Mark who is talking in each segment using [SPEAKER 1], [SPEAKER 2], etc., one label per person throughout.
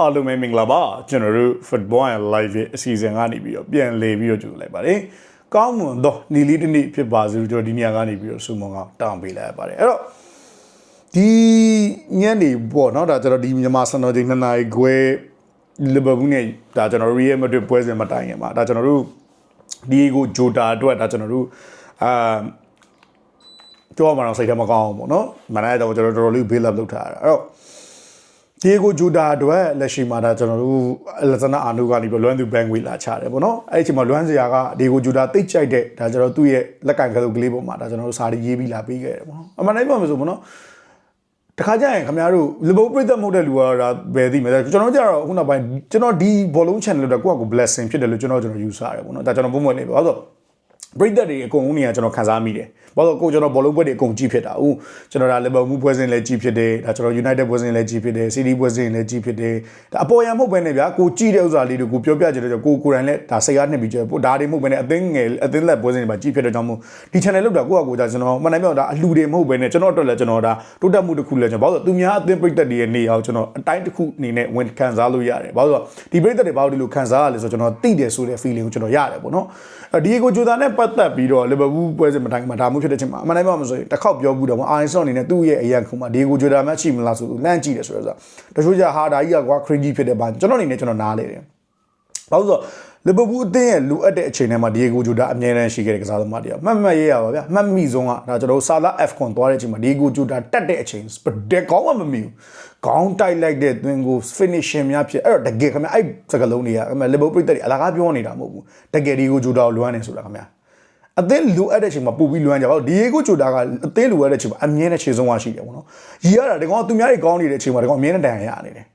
[SPEAKER 1] အားလုံးပဲမင်္ဂလာပါကျွန်တော်တို့ Football and Live အစီအစဉ်ကနေပြီးတော့ပြန်လည်ပြီးတော့ကြိုလိုက်ပါတယ်။ကောင်းမွန်သောနေ့လေးတစ်နေ့ဖြစ်ပါစေလို့ကျွန်တော်ဒီညကနေပြီးတော့ဆုမွန်ကတောင်းပေးလိုက်ပါတယ်။အဲ့တော့ဒီညနေပေါ့နော်ဒါကျွန်တော်ဒီမြန်မာစံတော်ချိန်2နာရီခွဲလီဗာပူးနဲ့ဒါကျွန်တော်တို့ရဲ့မတွေ့ပွဲစဉ်မတိုင်ခင်မှာဒါကျွန်တော်တို့ဒီကိုဂျိုတာအတွက်ဒါကျွန်တော်တို့အာကြောမှာတော့စိတ်ထဲမကောင်းဘူးပေါ့နော်မနိုင်တော့ကျွန်တော်တော်တော်လေး build up လုပ်ထားတာအဲ့တော့ ဒီကိုဂျူဒါအတွက်လက်ရှိမှာဒါကျွန်တော်တို့လက်စနာအာနုကနေပြီးလွမ်းသူဘန်ငွေလာချတယ်ပေါ့နော်အဲ့ဒီအချိန်မှာလွမ်းစရာကဒီကိုဂျူဒါတိတ်ကြိုက်တဲ့ဒါကျွန်တော်သူ့ရဲ့လက်ကင်ကလေးကလေးပေါ်မှာဒါကျွန်တော်တို့စာရီရေးပြီးလာပေးခဲ့တယ်ပေါ့နော်အမှန်တိုင်းပြောမှဆိုပေါ့နော်တခါကျရင်ခင်ဗျားတို့လီဗာပူးပြည်သက်မဟုတ်တဲ့လူကဒါဘယ်သိမလဲကျွန်တော်ကြတော့ခုနောက်ပိုင်းကျွန်တော်ဒီဘောလုံး channel လို့တော့ကိုယ့်အကူ blessing ဖြစ်တယ်လို့ကျွန်တော်ကျွန်တော်ယူဆရတယ်ပေါ့နော်ဒါကျွန်တော်ပုံမှန်နေပါဆို ပရိသတ်တွေအကုန်လုံးနေရာကျွန်တော်ခံစားမိတယ်။ဘာလို့ကိုကျွန်တော်ဘောလုံးပွဲတွေအကုန်ကြည့်ဖြစ်တာ။ဦးကျွန်တော်ဒါလီဗာပူးပွဲစဉ်လည်းကြည့်ဖြစ်တယ်။ဒါကျွန်တော် United ပွဲစဉ်လည်းကြည့်ဖြစ်တယ်။ City ပွဲစဉ်လည်းကြည့်ဖြစ်တယ်။ဒါအပေါ်ရန်မဟုတ်ဘဲနဲ့ဗျာကိုကြည့်တဲ့ဥစ္စာလေးတွေကိုပြောပြကြတယ်ကိုကိုယ်တိုင်လည်းဒါစိတ်အားနှစ်ပြီးကြတယ်။ဒါတွေမဟုတ်ဘဲနဲ့အသင်းငယ်အသင်းလက်ပွဲစဉ်တွေမှာကြည့်ဖြစ်တဲ့ကြောင့်မို့ဒီ channel လောက်တာကိုယ့်အကူဒါကျွန်တော်မှန်တယ်ပြောဒါအလှူတွေမဟုတ်ဘဲနဲ့ကျွန်တော်အတွက်လည်းကျွန်တော်ဒါတိုးတက်မှုတစ်ခုလည်းကျွန်တော်ဘာလို့သူများအသင်းပရိသတ်တွေရဲ့နေအောင်ကျွန်တော်အတိုင်းတစ်ခုအနေနဲ့ဝင်ခံစားလို့ရတယ်။ဘာလို့ဒီပရိသတ်တွေဘာလို့ဒီလိုခံစားရလဲဆိုတော့ကျွန်တော်သိတယ်ဆိုတဲ့ feeling ကိုကျွန်တော်ရတယ်ပေါ့နော်။ ဒီကိုဂျိုဒါနဲ့ပတ်သက်ပြီးတော့လီဗာပူးပွဲစဉ်မတိုင်းမှာဒါမှဖြစ်တဲ့ချိန်မှာအမှန်တမ်းပြောမှဆိုရင်တစ်ခေါက်ပြောဘူးတော့အာရန်ဆော့အနေနဲ့သူ့ရဲ့အရန်ခုမှာဒီကိုဂျိုဒါမှရှိမလားဆိုသူလန့်ကြည့်တယ်ဆိုတော့တချို့ကြဟာဒါကြီးကကွာ cringy ဖြစ်တဲ့ဘာကျွန်တော်အနေနဲ့ကျွန်တော်နားလေတယ်ဘာလို့ဆို လီဗာပူးအသင်းရဲ့လိုအပ်တဲ့အချိန်ထဲမှာဒီကိုဂျိုဒါအမြဲတမ်းရှိခဲ့တဲ့ကစားသမားတရားမှတ်မှတ်ရရပါဗျာမှတ်မိဆုံးကဒါကျွန်တော်ဆာလာ F1 သွားတဲ့အချိန်မှာဒီကိုဂျိုဒါတက်တဲ့အချိန်တက်ကောင်းမှမမီဘူးခေါင်းတိုက်လိုက်တဲ့သွင်းကို finishing များဖြစ်အဲ့တော့တကယ်ခင်ဗျအဲ့စကလုံးတွေကခင်ဗျလီဗာပူးပြည့်တဲ့အလကားပြောနေတာမဟုတ်ဘူးတကယ်ဒီကိုဂျိုဒါကိုလွမ်းနေဆိုတာခင်ဗျအသင်းလိုအပ်တဲ့အချိန်မှာပူပြီးလွမ်းကြပါဒီယေကိုချိုတာကအသင်းလိုအပ်တဲ့အချိန်မှာအမြဲတမ်းခြေဆုံးဝရှိတယ်ပေါ့နော်ရီရတာဒီကောင်ကသူများတွေကောင်းနေတဲ့အချိန်မှာဒီကောင်အမြဲတမ်းဒဏ်ရာရနေတယ်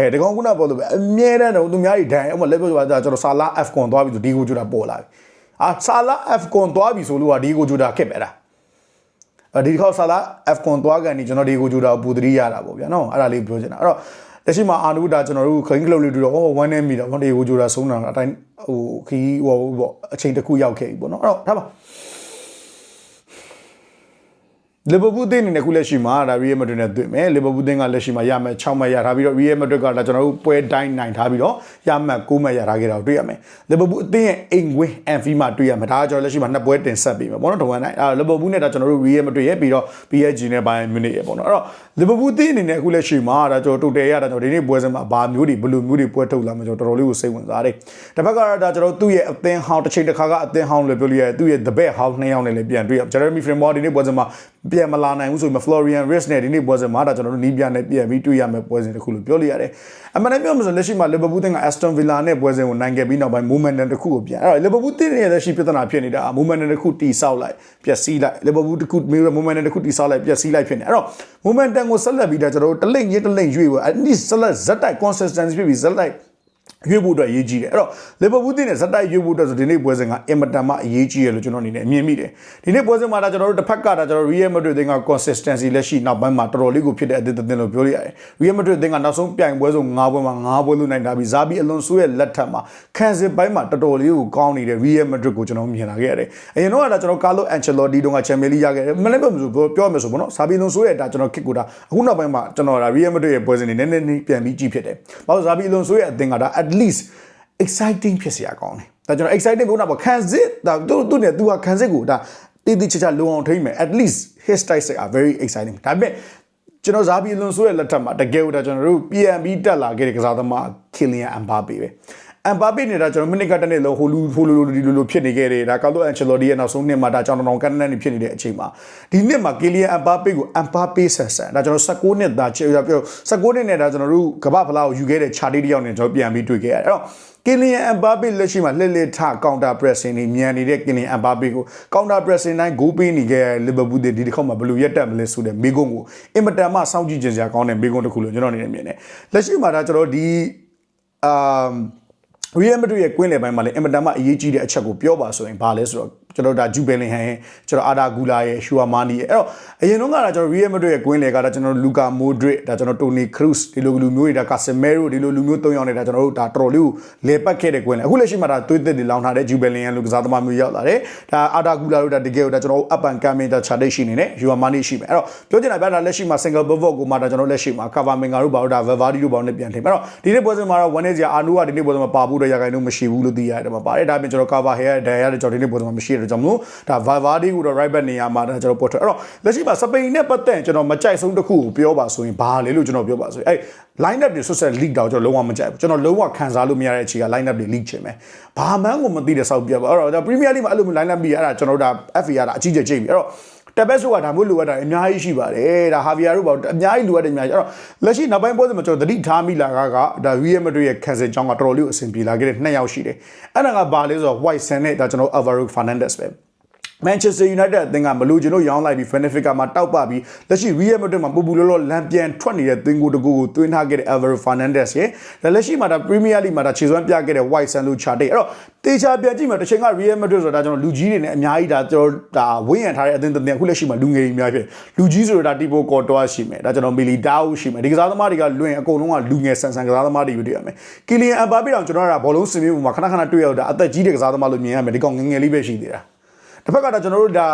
[SPEAKER 1] အဲဒီကောင်ခုနပြောလို့ပဲအမြဲတမ်းတော့သူများတွေဒဏ်ရာဥပမာလက်ပြောဆိုတာကျွန်တော်ဆာလာ F ကွန်သွားပြီဆိုဒီကိုချိုတာပေါ်လာပြီအာဆာလာ F ကွန်သွားပြီဆိုလို့ကဒီကိုချိုတာခက်ပဲလားအဲဒီခေါက်ဆာလာ F ကွန်သွားကန်ဒီကျွန်တော်ဒီကိုချိုတာကိုပူတရီရတာပေါ့ဗျာနော်အဲ့ဒါလေးပြောချင်တာအဲ့တော့လက်ရှိမှာအာနုဒါကျွန်တော်တို့ခင်းကလုတ်လေးတူတော့ဟောဝမ်းနေမိတာဟောဒီကိုဂျိုတာဆုံးတာအတိုင်းဟိုခီးဟိုပေါ့အချိန်တစ်ခုရောက်ခဲ့ပြီပေါ့နော်အဲ့တော့ဒါပါ လီဗာပူးတင်းအနေနဲ့ခုလက်ရှိမှာဒါရီယယ်မက်ဒရစ်နဲ့တွေ့မယ်လီဗာပူးတင်းကလက်ရှိမှာရမယ်6မှတ်ရထားပြီးတော့ရီယယ်မက်ဒရစ်ကဒါကျွန်တော်တို့ပွဲတိုင်းနိုင်ထားပြီးတော့ရမှတ်9မှတ်ရထားခဲ့တာကိုတွေ့ရမယ်လီဗာပူးအသင်းရဲ့အိမ်ဝင်းအန်ဖီမှာတွေ့ရမယ်ဒါကကျွန်တော်လက်ရှိမှာနှစ်ပွဲတင်ဆက်ပြီးမယ်ပေါ့နော်တဝန်နိုင်အဲလီဗာပူးနဲ့ဒါကျွန်တော်တို့ရီယယ်မက်ဒရစ်ရဲ့ပြီးတော့ PSG နဲ့ဘိုင်မြူနစ်ရဲ့ပေါ့နော်အဲ့တော့လီဗာပူးတင်းအနေနဲ့ခုလက်ရှိမှာဒါကျွန်တော်တိုတယ်ရတာကျွန်တော်ဒီနေ့ပွဲစဉ်မှာဘာမျိုးတွေဘယ်လိုမျိုးတွေပွဲထုတ်လာမှာကျွန်တော်တော်တော်လေးကိုစိတ်ဝင်စားတယ်တစ်ဖက်ကတော့ဒါကျွန်တော်သူ့ရဲ့အသင်းဟောင်းတစ်ချိန်တစ်ခါကအသင်းဟောင်းလို့ပြောလို့ရတယ်သူ့ရဲ့ the best house နှစ်ယောက်နဲ့လည်းပြန်တွေ့ရ Jeremy Frimpong ဒီနေ့ပွဲစဉ်မှာပြန်မလာနိုင်ဘူးဆိုရင် Florian Wirtz နဲ့ဒီနေ့ပွဲစဉ်မှာဒါကျွန်တော်တို့နီးပြနဲ့ပြန်ပြီးတွေ့ရမယ့်ပွဲစဉ်တစ်ခုလို့ပြောလို့ရတယ်အမှန်တမ်းပြောမှဆိုလက်ရှိမှာ Liverpool တင်က Aston Villa နဲ့ပွဲစဉ်ကိုနိုင်ခဲ့ပြီးနောက်ပိုင်း momentum တစ်ခုကိုပြန်အဲ့တော့ Liverpool တင်ရဲ့လက်ရှိပြဿနာဖြစ်နေတာ momentum တစ်ခုတီဆောက်လိုက်ပျက်စီးလိုက် Liverpool တစ်ခု momentum တစ်ခုတီဆောက်လိုက်ပျက်စီးလိုက်ဖြစ်နေအဲ့တော့ momentum ကိုဆက်လက်ပြီးတော့ကျွန်တော်တို့တလိမ့်ရင်းတလိမ့်ရွေ့ဖို့အဲ့ဒီဆက်လက်ဇက်တိုက် consistency ဖြစ်ပြီးဇက်တိုက်ရွေးဖို့အတွက်အရေးကြီးတယ်အဲ့တော့လီဗာပူးတင်းနဲ့ဇက်တိုက်ရွေးဖို့အတွက်ဆိုဒီနေ့ပွဲစဉ်ကအင်မတန်မှအရေးကြီးရလို့ကျွန်တော်အနေနဲ့အမြင်မိတယ်ဒီနေ့ပွဲစဉ်မှာဒါကျွန်တော်တို့တစ်ဖက်ကဒါကျွန်တော် Real Madrid တင်းက consistency လက်ရှိနောက်ပိုင်းမှာတော်တော်လေးကိုဖြစ်တဲ့အသင်းတင်လို့ပြောလို့ရတယ် Real Madrid တင်းကနောက်ဆုံးပြိုင်ပွဲဆုံး9ပွဲမှာ9ပွဲလို့နိုင်တာပြီးဇာဘီအလွန်ဆိုးရဲ့လက်ထက်မှာခံစစ်ပိုင်းမှာတော်တော်လေးကိုကောင်းနေတဲ့ Real Madrid ကိုကျွန်တော်မြင်လာခဲ့ရတယ်အရင်တော့ကဒါကျွန်တော် Carlo Ancelotti တုန်းက Champions League ရခဲ့တယ်မလည်းမဆိုပြောရမယ်ဆိုပေါ့နော်ဇာဘီအလွန်ဆိုးရဲ့ဒါကျွန်တော်ခစ်ကိုဒါအခုနောက်ပိုင်းမှာကျွန်တော်ဒါ Real Madrid ရဲ့ပွဲစဉ်တွေနည်းနည်းလေးပြန်ပြီးကြည့်ဖြစ်တယ်ဘာလို့ဇာဘီအလွန်ဆိုးရဲ့အသင်းကဒါ at least exciting ဖြစ်စရာကောင်းတယ်ဒါကျွန်တော် exciting ဘုန်းတော့ခံစစ်ဒါသူသူနဲ့သူကခံစစ်ကိုဒါတည်တည်ချာချာလုံအောင်ထိမ့်မယ် at least his style are very exciting ဒါပေမဲ့ကျွန်တော်ဇာဘီလွန်ဆိုးရဲ့လက်ထက်မှာတကယ်ကိုဒါကျွန်တော်တို့ PNB တက်လာခဲ့တဲ့ကစားသမား Kylian Mbappe ပဲ အမ်ဘာပေနေတာကျွန်တော်မိနစ်ကတည်းကဟိုလူဟိုလူဒီလိုလိုဖြစ်နေခဲ့တယ်ဒါကာလိုအန်ချယ်လိုဒီရဲ့နောက်ဆုံးနှစ်မှာဒါကြောင်တောင်ကန်နန်နေဖြစ်နေတဲ့အချိန်မှာဒီနှစ်မှာကီလီယန်အမ်ဘာပေကိုအမ်ဘာပေဆန်ဆန်ဒါကျွန်တော်16နှစ်သားချေပြော16နှစ်နဲ့ဒါကျွန်တော်တို့ကမ္ဘာဖလားကိုယူခဲ့တဲ့ခြာတီးတယောက်နဲ့ကျွန်တော်ပြန်ပြီးတွေ့ခဲ့ရတယ်အဲ့တော့ကီလီယန်အမ်ဘာပေလက်ရှိမှာလှည့်လှည့်ထကောင်တာပရက်ဆင်နေမြန်နေတဲ့ကီလီယန်အမ်ဘာပေကိုကောင်တာပရက်ဆင်တိုင်းဂိုးပေးနေခဲ့လီဗာပူးဒီတစ်ခေါက်မှာဘယ်လိုရက်တက်မလဲဆိုတဲ့မိကုန်းကိုအင်မတန်မှစောင့်ကြည့်ကြစရာကောင်းတဲ့မိကုန်းတစ်ခုလို့ကျွန်တော်အနေနဲ့မြင်တယ်လက်ရှိမှာဒါကျွန်တော်ဒီအာ ရီယယ်မက်ဒရစ်ရဲ့ကွင်းလယ်ပိုင်းမှာလည်းအင်မတန်မှအရေးကြီးတဲ့အချက်ကိုပြောပါဆိုရင်ဘာလဲဆိုတော့ ကျွန်တော်ဒါဂျူဘယ်လင်ဟန်ရဲ့ကျွန်တော်အာဒါဂူလာရဲ့ရှူအာမာနီရဲ့အဲ့တော့အရင်တော့ကတော့ကျွန်တော်ရီယယ်မက်ဒရစ်ရဲ့ကွင်းလေကတော့ကျွန်တော်လူကာမိုဒရစ်ဒါကျွန်တော်တိုနီခရုစ်ဒီလိုလူမျိုးတွေဒါကာဆမီရိုဒီလိုလူမျိုး၃ယောက်နေတာကျွန်တော်တို့ဒါတော်တော်လေးကိုလေပတ်ခဲ့တဲ့ကွင်းလေအခုလက်ရှိမှာဒါသွေးသစ်တွေလောင်ထားတဲ့ဂျူဘယ်လင်ဟန်လူကစားသမားမျိုးရောက်လာတယ်ဒါအာဒါဂူလာတို့ဒါတကယ်ကိုဒါကျွန်တော်အပန်ကမ်မင်ဒါချာဒိတ်ရှိနေတယ်ယူအာမာနီရှိမယ်အဲ့တော့ပြောချင်တာဗျာဒါလက်ရှိမှာ single pivot ကိုမှဒါကျွန်တော်လက်ရှိမှာ cover manga တို့ဘာလို့ဒါ vavadi တို့ဘာလို့ပြန်ထည့်အဲ့တော့ဒီနေ့ပွဲစဉ်မှာတော့ one စရာအာနူကဒီနေ့ပွဲစဉ်မှာပါဖို့တော့ရခိုင်တော့မရှိဘူးလို့သိရတယ်မှာပါတယ်ဒါပြင်ကျွန်တော် cover hair ဒန်ရတဲ့ကျွန်တော်ဒီနေ့ပွဲစဉ်မှာမရှိတဲ့ကြောင့်မလို့ဒါ vavadi ကိုတော့ right back နေရာမှာဒါကျွန်တော်ပေါ်ထွက်အဲ့တော့လက်ရှိမှာစပိန်နဲ့ပတ်သက်ကျွန်တော်မကြိုက်ဆုံးတစ်ခုကိုပြောပါဆိုရင်ဘာလဲလို့ကျွန်တော်ပြောပါဆိုရင်အဲ့ line up တွေဆွတ်ဆက် league တောင်ကျွန်တော်လုံးဝမကြိုက်ဘူးကျွန်တော်လုံးဝခံစားလို့မရတဲ့အခြေက line up တွေ league ချင်မယ်ဘာမှန်းကိုမသိတဲ့စောက်ပြပါအဲ့တော့ Premier League မှာအဲ့လိုမျိုး line up ပြီးအဲ့ဒါကျွန်တော်တို့ဒါ FA ရတာအကြီးကျယ်ကြိတ်ပြီအဲ့တော့ တက်ဘက်ဆိုတာဒါမျိုးလိုအပ်တာအများကြီးရှိပါတယ်ဒါဟာဗီယာတို့ပေါ့အများကြီးလိုအပ်တယ်အများကြီးအဲ့တော့လက်ရှိနောက်ပိုင်းပွဲစဉ်မှာကျွန်တော်သတိထားမိလာကကဒါ Real Madrid ရဲ့ cancel ကြောင်းကတော်တော်လေးကိုအဆင်ပြေလာခဲ့တဲ့နှစ်ယောက်ရှိတယ်အဲ့ဒါကဘာလဲဆိုတော့ White Sun နဲ့ဒါကျွန်တော် Alvaro Fernandez ပဲ Manchester United အသင်းကမလို့ကျွန်တော်ရောင်းလိုက်ပြီး Benfica မှာတောက်ပပြီးလက်ရှိ Real Madrid မှာပူပူလောလောလမ်းပြန်ထွက်နေတဲ့သင်းကိုတကူကိုသွင်းထားခဲ့တဲ့ Alvaro Fernandez ရဲ့ဒါလက်ရှိမှာဒါ Premier League မှာဒါခြေစွမ်းပြခဲ့တဲ့ White Sand လို့ chart အဲ့တော့တေချာပြန်ကြည့်မှာတစ်ချိန်က Real Madrid ဆိုတာကျွန်တော်လူကြီးတွေနဲ့အများကြီးဒါကျွန်တော်ဒါဝင်းရံထားတဲ့အသင်းတစ်သင်းအခုလက်ရှိမှာလူငယ်တွေအများဖြစ်လူကြီးဆိုတာဒါ Tipo Courtois ရှိမယ်ဒါကျွန်တော် Militao ရှိမယ်ဒီကစားသမားတွေကလွင်အကုန်လုံးကလူငယ်ဆန်ဆန်ကစားသမားတွေတွေ့ရမယ် Kylian Mbappe တောင်ကျွန်တော်ကဘောလုံးစင်မြင့်မှာခဏခဏတွေ့ရတော့အသက်ကြီးတဲ့ကစားသမားလို့မြင်ရမယ်ဒီကောင်ငယ်ငယ်လေးပဲရှိသေးတာ တစ်ဖက်ကတော့ကျွန်တော်တို့ဒါ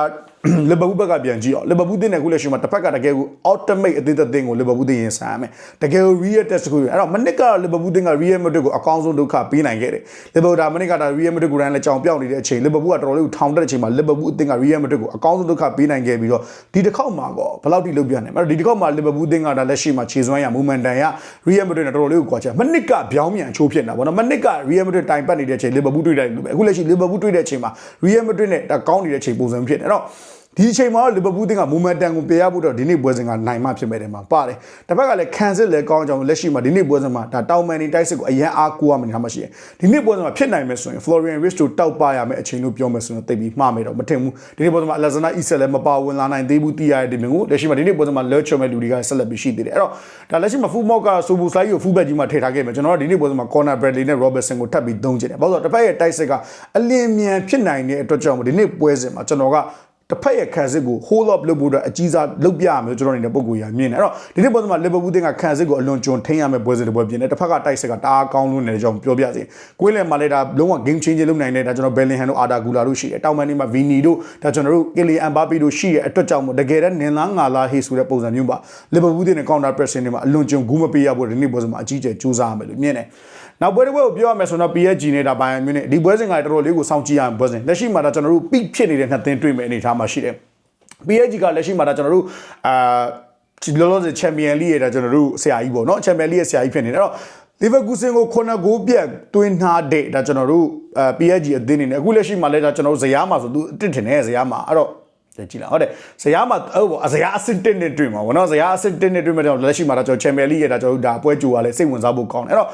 [SPEAKER 1] လီဗာပူးဘက်ကပြန်ကြည့်အောင်လီဗာပူးတင်းတဲ့ခုလက်ရှိမှာတစ်ဖက်ကတကယ်ကို ultimate အသင်းသက်သင်းကိုလီဗာပူးတင်းရင်ဆန်ရမယ်တကယ်ကို real test ကိုအဲ့တော့မနစ်ကလီဗာပူးတင်းက real madrid ကိုအကောင်းဆုံးဒုက္ခပေးနိုင်ခဲ့တယ်လီဗာပူးဒါမနစ်ကဒါ real madrid ကိုရန်လည်းကြောင်ပြောင်းနေတဲ့အချိန်လီဗာပူးကတော်တော်လေးကိုထောင်တက်တဲ့အချိန်မှာလီဗာပူးအသင်းက real madrid ကိုအကောင်းဆုံးဒုက္ခပေးနိုင်ခဲ့ပြီးတော့ဒီတစ်ခေါက်မှာကောဘယ်လောက်ထိလုပ်ပြနိုင်မလဲဒီတစ်ခေါက်မှာလီဗာပူးအသင်းကဒါလက်ရှိမှာခြေစွမ်းရ momentum ရ real madrid နဲ့တော်တော်လေးကိုကွာချမနစ်ကပြောင်းမြန်အချိုးဖြစ်နေတာဗောနော်မနစ်က real madrid တိုင်ပတ်နေတဲ့အချိန်လီဗာပူးတွေ့တယ်လို့ပဲအခုလက်ရှိလီဗာပူးတွေ့တဲ့အချိန်မှာ real madrid နဲ့ဒါကောင်းနေတဲ့အချိန်ပုံစံဖြစ်နေအဲ့တော့ ဒီအချိန်မှာလီဗာပူးတင်းက momentum ကိုပြရဖို့တော့ဒီနေ့ပွဲစဉ်ကနိုင်မှဖြစ်မဲ့တယ်မှာပါတယ်။တစ်ဖက်ကလည်းခံစစ်လည်းကောင်းကြောင်လက်ရှိမှာဒီနေ့ပွဲစဉ်မှာဒါတောင်မန်နီတိုက်စစ်ကိုအရန်အားကိုးရမယ်ထားမှရှိတယ်။ဒီနေ့ပွဲစဉ်မှာဖြစ်နိုင်မယ်ဆိုရင် Florian Wirtz တို့တောက်ပရမယ်အချိန်လို့ပြောမယ်ဆိုတော့တိတ်ပြီးမှားမယ်တော့မထင်ဘူး။ဒီနေ့ပွဲစဉ်မှာ Alexander Isak လည်းမပါဝင်လာနိုင်သေးဘူးတီးရတဲ့ဒီမျိုးကိုလက်ရှိမှာဒီနေ့ပွဲစဉ်မှာ Lurch မဲ့လူတွေကဆက်လက်ပြီးရှိသေးတယ်။အဲ့တော့ဒါလက်ရှိမှာ Full Mock က Sobu Slide ကို fullback ကြီးမှာထည့်ထားခဲ့မယ်ကျွန်တော်တို့ဒီနေ့ပွဲစဉ်မှာ Corner Bradley နဲ့ Robertson ကိုထပ်ပြီးသုံးချင်တယ်။ဘာလို့လဲဆိုတော့တစ်ဖက်ရဲ့တိုက်စစ်ကအလင်းမြန်ဖြစ်နိုင်တဲ့အတွက်ကြောင့်ဒီနေ့ပွဲစဉ်မှာကျွန်တော်က တစ်ဖက်ရဲ့ခံစစ်ကို hold up လုပ်ဖို့အတွက်အကြီးစားလုပ်ပြရမယ်ကျွန်တော်အနေနဲ့ပုံကိုရမြင်တယ်အဲ့တော့ဒီနေ့ပွဲစဉ်မှာ Liverpool တင်းကခံစစ်ကိုအလွန်ကျွံထိန်းရမယ်ပွဲစဉ်တစ်ပွဲပြင်တယ်တစ်ဖက်ကတိုက်စစ်ကတအားကောင်းလို့နေတဲ့အကြောင်းပြောပြစီကွင်းလယ်မှာလည်းဒါလုံးဝ game changer လုပ်နိုင်တဲ့ဒါကျွန်တော် Bellingham တို့ Arda Güler တို့ရှိတယ်တောင်မန်နေမှာ Vini တို့ဒါကျွန်တော်တို့ Kylian Mbappe တို့ရှိတဲ့အတွက်ကြောင့်မို့တကယ်တမ်းနင်လားငါလားဟေးဆိုတဲ့ပုံစံမျိုးပါ Liverpool တင်းနဲ့ counter pressing တွေမှာအလွန်ကျွံဂူးမပေးရဖို့ဒီနေ့ပွဲစဉ်မှာအကြီးကျယ်စူးစမ်းရမယ်လို့မြင်တယ် နောက်ပွဲတစ်ပွဲကိုပြောရမယ်ဆိုတော့ PSG နဲ့ဒါ Bayern Munich ဒီပွဲစဉ်ကတော်တော်လေးကိုစောင့်ကြည့်ရမယ်ပွဲစဉ်လက်ရှိမှာဒါကျွန်တော်တို့ peak ဖြစ်နေတဲ့နှစ်သင်းတွေ့မယ်အနေအထားမှာရှိတယ် PSG ကလက်ရှိမှာဒါကျွန်တော်တို့အာလောလောဆယ်ချန်ပီယံလိရဲ့ဒါကျွန်တော်တို့ဆရာကြီးပေါ့နော်ချန်ပီယံလိရဲ့ဆရာကြီးဖြစ်နေတယ်အဲ့တော့လီဗာပူးဆင်ကိုခုနဂိုးပြတ်တွင်းထားတဲ့ဒါကျွန်တော်တို့အာ PSG အသင်းနေနဲ့အခုလက်ရှိမှာလည်းဒါကျွန်တော်တို့ဇယားမှာဆိုသူအစ်ထင်နေဇယားမှာအဲ့တော့ ကြည့်လားဟုတ်တယ်ဇယားမှာဟုတ်ပေါ့ဇယားအဆင့်1နဲ့တွေ့မှာဗောနော်ဇယားအဆင့်1နဲ့တွေ့မှာတော့လက်ရှိမှာဒါကျွန်တော်ချန်ပီယံလိရဲ့ဒါကျွန်တော်တို့ဒါပွဲကြိုရလဲစိတ်ဝင်စားဖို့ကောင်းတယ်အဲ့တော့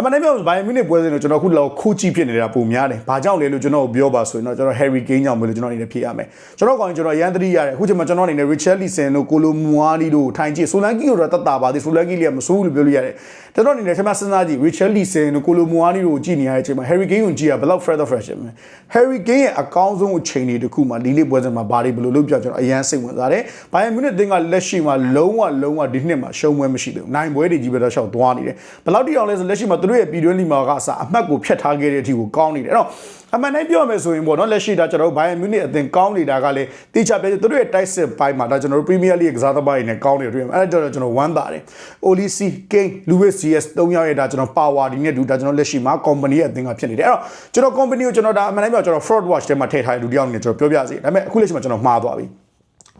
[SPEAKER 1] အမှန်တမ်းပြောဘိုင်မီနစ်ပွဲစဉ်တော့ကျွန်တော်အခုလောက်ခိုးကြည့်ဖြစ်နေတာပုံများတယ်။ဘာကြောင့်လဲလို့ကျွန်တော်ပြောပါဆိုရင်တော့ကျွန်တော် Harry Kane ကြောင့်မလို့ကျွန်တော်အနေနဲ့ဖြေရမယ်။ကျွန်တော်ကောင်ကျွန်တော်ရန်သတိရတယ်။အခုချိန်မှာကျွန်တော်အနေနဲ့ Richarlison တို့ Kolo Muani တို့ထိုင်ကြည့်ဆိုလန်ကီတို့တော့တတ်တာပါသေးဆိုလန်ကီလေးကမဆိုးဘူးလို့ပြောလို့ရတယ်။ကျွန်တော်အနေနဲ့ထမစဉ်းစားကြည့် Richarlison တို့ Kolo Muani တို့ကြည့်နေရတဲ့အချိန်မှာ Harry Kane ကိုကြည့်ရဘယ်လောက် fresh fresh လဲ။ Harry Kane ရဲ့အကောင်းဆုံးအချိန်တွေတခုမှဒီနေ့ပွဲစဉ်မှာဘာတွေဘယ်လိုလုပ်ပြကျွန်တော်အရန်စိတ်ဝင်စားတယ်။ဘိုင်မီနစ်တင်းကလက်ရှိမှာလုံးဝလုံးဝဒီနှစ်မှာရှုံးပွဲမရှိသေးဘူး။နိုင်ပွဲတွေကြီးပဲတော့ရှောက်သွားနေတယ်။ဘယ်လောက်တိအောင်လဲဆိုလက်ရှိမှာသူတို့ရဲ့ပြည်တွင်းလီမာကအစအမှတ်ကိုဖျက်ထားခဲ့တဲ့အထိကိုကောင်းနေတယ်အဲ့တော့ အမှန်တိုင်းပြောမယ်ဆိုရင်ပေါ့နော်လက်ရှိဒါကျွန်တော်တို့ဘိုင်ယန်မြူနစ်အသင်းကောင်းနေတာကလည်းတိကျပြည့်သူတို့ရဲ့တိုက်စစ်ပိုင်းမှာဒါကျွန်တော်တို့ပရီးမီးယားလိကစားသမားတွေနဲ့ကောင်းနေတွေ့ရမယ်အဲ့ဒါကြောင့်ကျွန်တော်ဝမ်းသာတယ်အိုလီစီကိန်းလူဝစ်စီယက်၃ယောက်ရဲ့ဒါကျွန်တော်ပါဝါဒီနဲ့ဒူဒါကျွန်တော်လက်ရှိမှာ company ရဲ့အသင်းကဖြစ်နေတယ်အဲ့တော့ကျွန်တော် company ကိုကျွန်တော်ဒါအမှန်တိုင်းပြောကျွန်တော် fraud watch ထဲမှာထည့်ထားတဲ့လူတယောက်နေကျွန်တော်ပြောပြစီဒါပေမဲ့အခုလက်ရှိမှာကျွန်တော်မှားသွားပြီ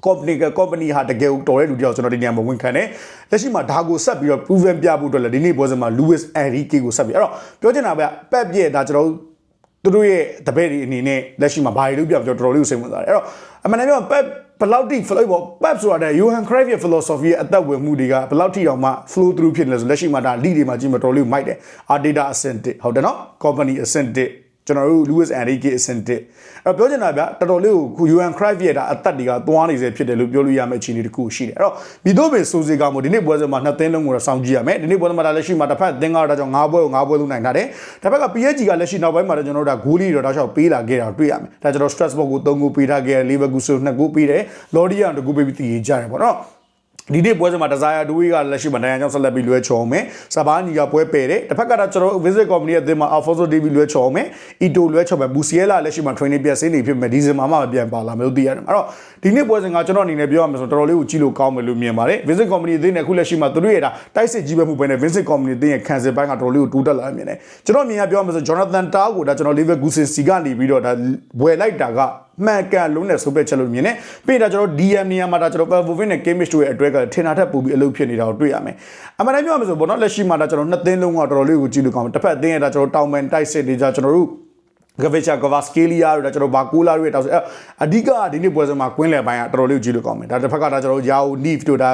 [SPEAKER 1] company က company ဟာတကယ်ကိုတော်တဲ့လူတယောက်ကျွန်တော်ဒီနေရာမှာဝန်ခံတယ်လက်ရှိမှာဒါကိုဆက်ပြီးတော့ proven ပြဖို့အတွက်လည်းဒီနေ့ပွဲစဉ်မှာ Lewis Enrique ကိုဆက်ပြီးအဲ့တော့ပြောချင်တာပဲပက်ပြည့်ဒါကျွန်တော် သူတို့ရဲ့တပည့်တွေအနေနဲ့လက်ရှိမှာဘာတွေလုပ်ပြကျွန်တော်တော်တော်လေးကိုစိတ်ဝင်စားတယ်အဲ့တော့အမှန်တမ်းပြောပက်ဘယ်လောက်ထိ flow ပေါ့ pep ဆိုတာတဲ့ Johan Cruyff ရဲ့ philosophy ရဲ့အသက်ဝင်မှုတွေကဘယ်လောက်ထိအောင်မှ flow through ဖြစ်နေလဲဆိုလက်ရှိမှာဒါ lead တွေမှာကြည့်မတော်လေးမိုက်တယ် Arteta အဆင့်1ဟုတ်တယ်နော် company အဆင့်1 ကျွန်တော်တို့ Lewis Enrique အဆင့်တစ်အဲ့တော့ပြောချင်တာဗျတော်တော်လေးကိုခု UN Cruyff ရဲ့ဒါအသက်တွေကသွားနေစေဖြစ်တယ်လို့ပြောလို့ရမယ့်အခြေအနေတစ်ခုရှိတယ်အဲ့တော့မိတို့ပင်စိုးစေကမို့ဒီနေ့ပွဲစဉ်မှာနှစ်သင်းလုံးကိုတော့စောင့်ကြည့်ရမယ်ဒီနေ့ပွဲစဉ်မှာဒါလက်ရှိမှာတစ်ဖက်သင်းကတော့ဒါကြောင့်၅ပွဲကို၅ပွဲလုံးနိုင်ထားတယ်တစ်ဖက်က PSG ကလက်ရှိနောက်ပိုင်းမှာတော့ကျွန်တော်တို့ဒါဂိုးလီတော့တောက်လျှောက်ပေးလာခဲ့တာကိုတွေ့ရမယ်ဒါကျွန်တော် Strasbourg ကို၃ဂိုးပေးထားခဲ့တယ် Leverkusen 2ဂိုးပေးတယ် Lorient 2ဂိုးပေးပြီးတည်ကြတယ်ပေါ့နော် ဒီနေ့ပွဲစဉ်မှာဒဇာယာဒူဝီကလက်ရှိမှာနိုင်အောင်ဆက်လက်ပြီးလွဲချော်အောင်မယ်။စဘာနီကပွဲပယ်တယ်။တစ်ဖက်ကတော့ကျွန်တော်တို့ visit company ရဲ့အသင်းမှာ Alfonso Davies လွဲချော်အောင်မယ်။ Ito လွဲချော်မယ်။ Musiala လက်ရှိမှာ training ပြဆင်းနေဖြစ်မယ်။ဒီဇင်ဘာမှမပြန်ပါလာမယ်လို့သိရတယ်။အဲ့တော့ဒီနေ့ပွဲစဉ်ကကျွန်တော်အနေနဲ့ပြောရမယ်ဆိုတော့တော်တော်လေးကိုကြည့်လို့ကောင်းမယ်လို့မြင်ပါတယ်။ visit company အသင်းနဲ့အခုလက်ရှိမှာသူတို့ရဲ့ဒါတိုက်စစ်ကြီးပဲမှုပဲနဲ့ visit company အသင်းရဲ့ခံစစ်ပိုင်းကတော်တော်လေးကိုတိုးတက်လာမြင်တယ်။ကျွန်တော်မြင်ရပြောရမယ်ဆို Jonathan Tah ကိုဒါကျွန်တော် Leverkusen စီကနေပြီးတော့ဒါဝယ်လိုက်တာက မှန်ကန်လုံးနဲ့ဆုပ်ပက်ချက်လို့မြင်တယ်။ပြီးတော့ကျွန်တော် DM နေရာမှာဒါကျွန်တော် Pavlovic နဲ့ Kimmich တို့ရဲ့အတွက်ကထင်တာထက်ပိုပြီးအလုပ်ဖြစ်နေတာကိုတွေ့ရမယ်။အမှန်တမ်းပြောရမယ်ဆိုဘောနော်လက်ရှိမှာဒါကျွန်တော်နှစ်သင်းလုံးကတော်တော်လေးကိုကြည့်လို့ကောင်းတယ်။တစ်ဖက်အသင်းရဲ့ဒါကျွန်တော်တောင်ပန်တိုက်စစ်တွေကြကျွန်တော်တို့ဂဗေချာဂဗာစကေလီယာတို့ဒါကျွန်တော်ဘာကူလာတို့ရဲ့တောက်ဆိုအဓိကဒီနေ့ပွဲစဉ်မှာကွင်းလယ်ပိုင်းကတော်တော်လေးကိုကြည့်လို့ကောင်းမယ်ဒါတစ်ဖက်ကဒါကျွန်တော်ယာအိုနီဖ်တို့ဒါ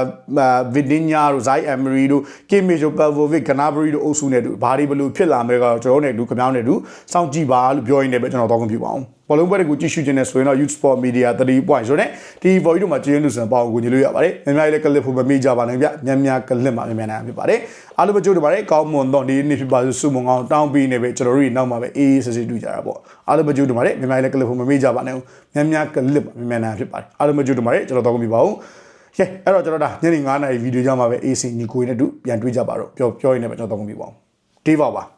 [SPEAKER 1] ဗစ်ဒင်းညာတို့ဇိုင်အမ်မရီတို့ကင်မီတို့ပယ်ဗိုဗစ်ဂနာဘရီတို့အုပ်စုနဲ့တို့ဘာတွေဘလို့ဖြစ်လာမဲကတော့ကျွန်တော်တို့နဲ့တူခမောင်းနဲ့တူစောင့်ကြည့်ပါလို့ပြောရင်းနဲ့ပဲကျွန်တော်တော့ခွင့်ပြုပါအောင်ဘောလုံးပွဲတွေကိုကြည့်ရှုခြင်းနဲ့ဆိုရင်တော့ Youth Sport Media 3 point ဆိုတဲ့ဒီ voice တို့မှာကျင်းလူစံပေါင်းကိုညီလို့ရပါတယ်။များများလေးကလစ်ဖို့မမေ့ကြပါနဲ့ဗျ။များများကလစ်မှာများများနိုင်ဖြစ်ပါတယ်။အားလုံးပဲကြိုးတယ်ပါတယ်။ကောင်းမွန်တော့ဒီနေ့ဖြစ်ပါစုစုမုံအောင်တောင်းပြီးနေပဲကျွန်တော်တို့နောက်မှာပဲအေးအေးဆေးဆေးတွေ့ကြတာပေါ့။အားလုံးပဲကြိုးတယ်ပါတယ်။များများလေးကလစ်ဖို့မမေ့ကြပါနဲ့။များများကလစ်မှာများများနိုင်ဖြစ်ပါတယ်။အားလုံးပဲကြိုးတယ်ပါတယ်ကျွန်တော်တော့ပြပါဦး။ကဲအဲ့တော့ကျွန်တော်ဒါညနေ9:00နာရီဗီဒီယိုကြမှာပဲ AC ညီကိုရင်းနဲ့တူပြန်တွေ့ကြပါတော့။ပြောပြောရင်းနဲ့ပဲကျွန်တော်တော့ပြပါဦး။တေးပါပါ။